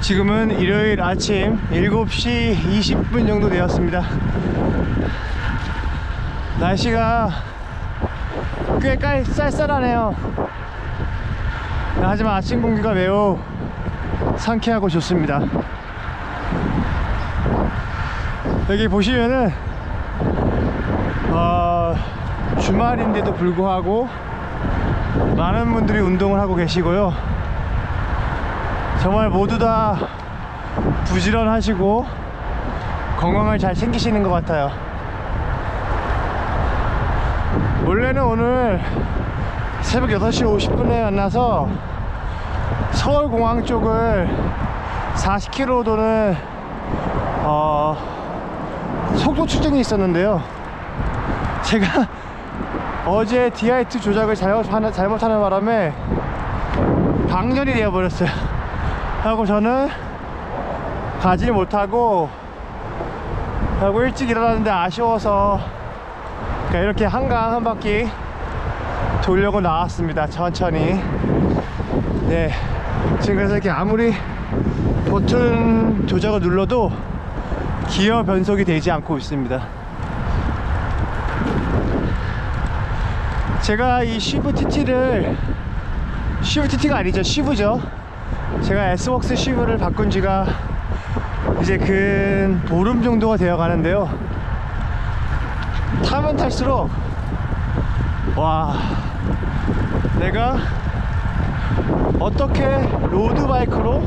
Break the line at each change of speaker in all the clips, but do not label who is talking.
지금은 일요일 아침 7시 20분 정도 되었습니다. 날씨가 꽤 깔, 쌀쌀하네요. 하지만 아침 공기가 매우 상쾌하고 좋습니다. 여기 보시면은 어, 주말인데도 불구하고 많은 분들이 운동을 하고 계시고요. 정말 모두 다 부지런하시고 건강을 잘 챙기시는 것 같아요. 원래는 오늘 새벽 6시 50분에 만나서 서울공항 쪽을 40km 도는 어, 속도 측정이 있었는데요. 제가 어제 DI2 조작을 잘못하는 바람에 방전이 되어버렸어요. 하고 저는 가지 못하고 하고 일찍 일어났는데 아쉬워서 그러니까 이렇게 한강 한 바퀴 돌려고 나왔습니다. 천천히. 네. 지금 그래서 이렇게 아무리 버튼 조작을 눌러도 기어 변속이 되지 않고 있습니다. 제가 이 시브 TT를 시브 TT가 아니죠 시브죠 제가 S웍스 시브를 바꾼 지가 이제 근 보름 정도가 되어 가는데요 타면 탈수록 와 내가 어떻게 로드바이크로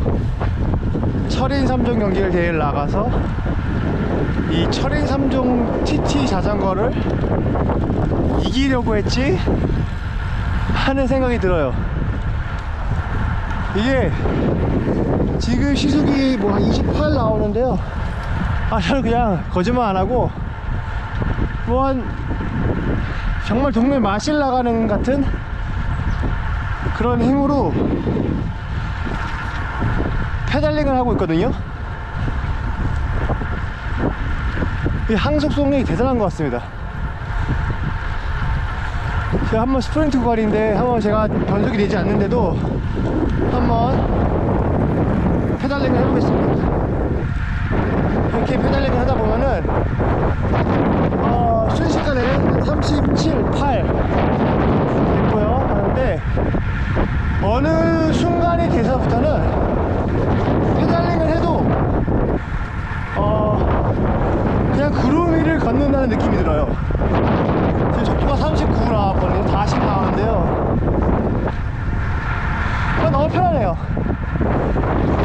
철인 3종 경기를 대회를 나가서 이 철인 3종 TT 자전거를 이기려고 했지 하는 생각이 들어요. 이게 지금 시속이 뭐 한 28 나오는데요. 아 저는 그냥 거짓말 안 하고 뭐 한 정말 동네 마실 나가는 같은 그런 힘으로 페달링을 하고 있거든요. 이 항속 속력이 대단한 것 같습니다. 제가 한번 스프린트 구간인데 한번 제가 변속이 되지 않는데도 한번 페달링을 해보겠습니다. 이렇게 페달링을 하다 보면은 어, 순식간에 37, 8 됐고요. 하는데 어느 순간이 돼서부터는 페달링을 해도 어, 그냥 구름 위를 걷는다는 느낌이 들어요. 지금 속도가 39 나왔거든요. 40 나왔는데요. 아,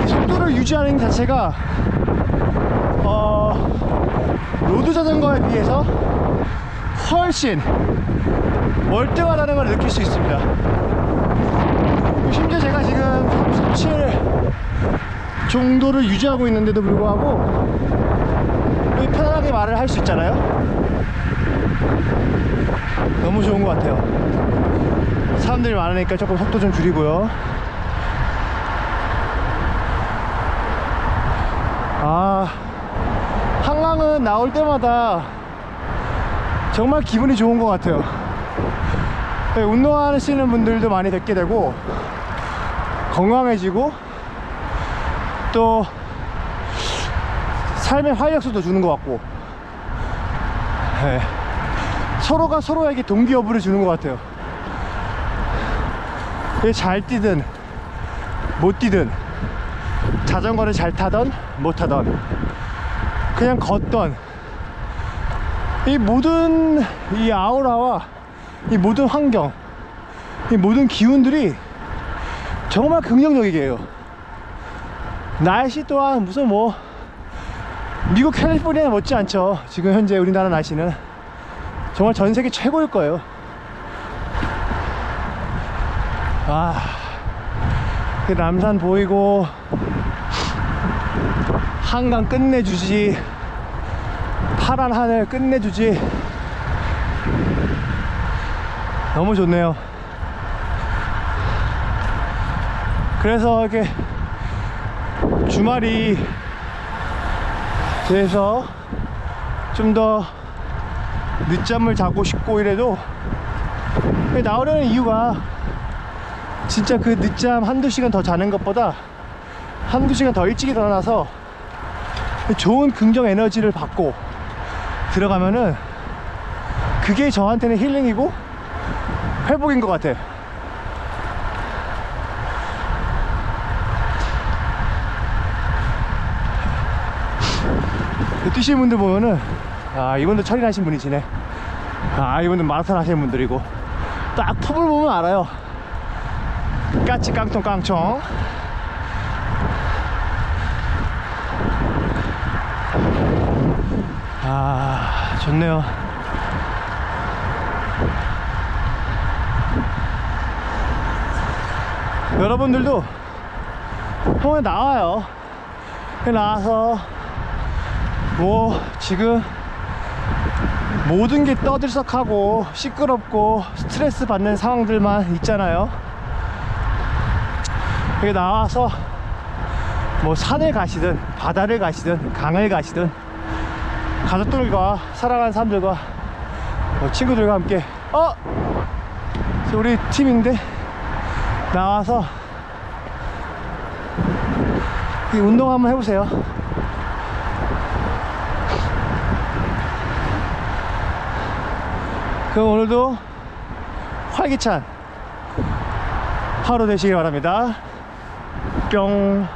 속도를 유지하는 것 자체가 어, 로드 자전거에 비해서 훨씬 월등하다는 걸 느낄 수 있습니다. 심지어 제가 지금 37 정도를 유지하고 있는데도 불구하고 편안하게 말을 할 수 있잖아요. 너무 좋은 것 같아요. 사람들이 많으니까 조금 속도 좀 줄이고요. 아, 한강은 나올 때마다 정말 기분이 좋은 것 같아요. 네, 운동하시는 분들도 많이 뵙게 되고, 건강해지고, 또, 삶의 활력소도 주는 것 같고, 네. 서로가 서로에게 동기어부를 주는 것 같아요. 그게 잘 뛰든 못 뛰든 자전거를 잘 타던 못 타던 그냥 걷던 이 모든 이 아우라와 이 모든 환경 이 모든 기운들이 정말 긍정적이게요. 날씨 또한 무슨 뭐 미국 캘리포니아 못지 않죠. 지금 현재 우리나라 날씨는 정말 전 세계 최고일 거예요. 아, 그 남산 보이고 한강 끝내주지, 파란 하늘 끝내주지. 너무 좋네요. 그래서 이렇게 주말이 돼서 좀 더 늦잠을 자고 싶고 이래도 나오려는 이유가 진짜 그 늦잠 한두 시간 더 자는 것보다 한두 시간 더 일찍 일어나서 좋은 긍정 에너지를 받고 들어가면은 그게 저한테는 힐링이고 회복인 것 같아. 그 뛰시는 분들 보면은 아 이분들 철인하신 분이시네. 아 이분들 마라톤 하시는 분들이고 딱 톱을 보면 알아요. 까치 깡통 깡총. 아 좋네요. 여러분들도 한번 나와요. 나와서 뭐 지금 모든 게 떠들썩하고 시끄럽고 스트레스 받는 상황들만 있잖아요. 여기 나와서 뭐 산을 가시든 바다를 가시든 강을 가시든 가족들과 사랑하는 사람들과 뭐 친구들과 함께 어 우리 팀인데 나와서 이 운동 한번 해보세요. 그럼 오늘도 활기찬 하루 되시길 바랍니다. 뿅.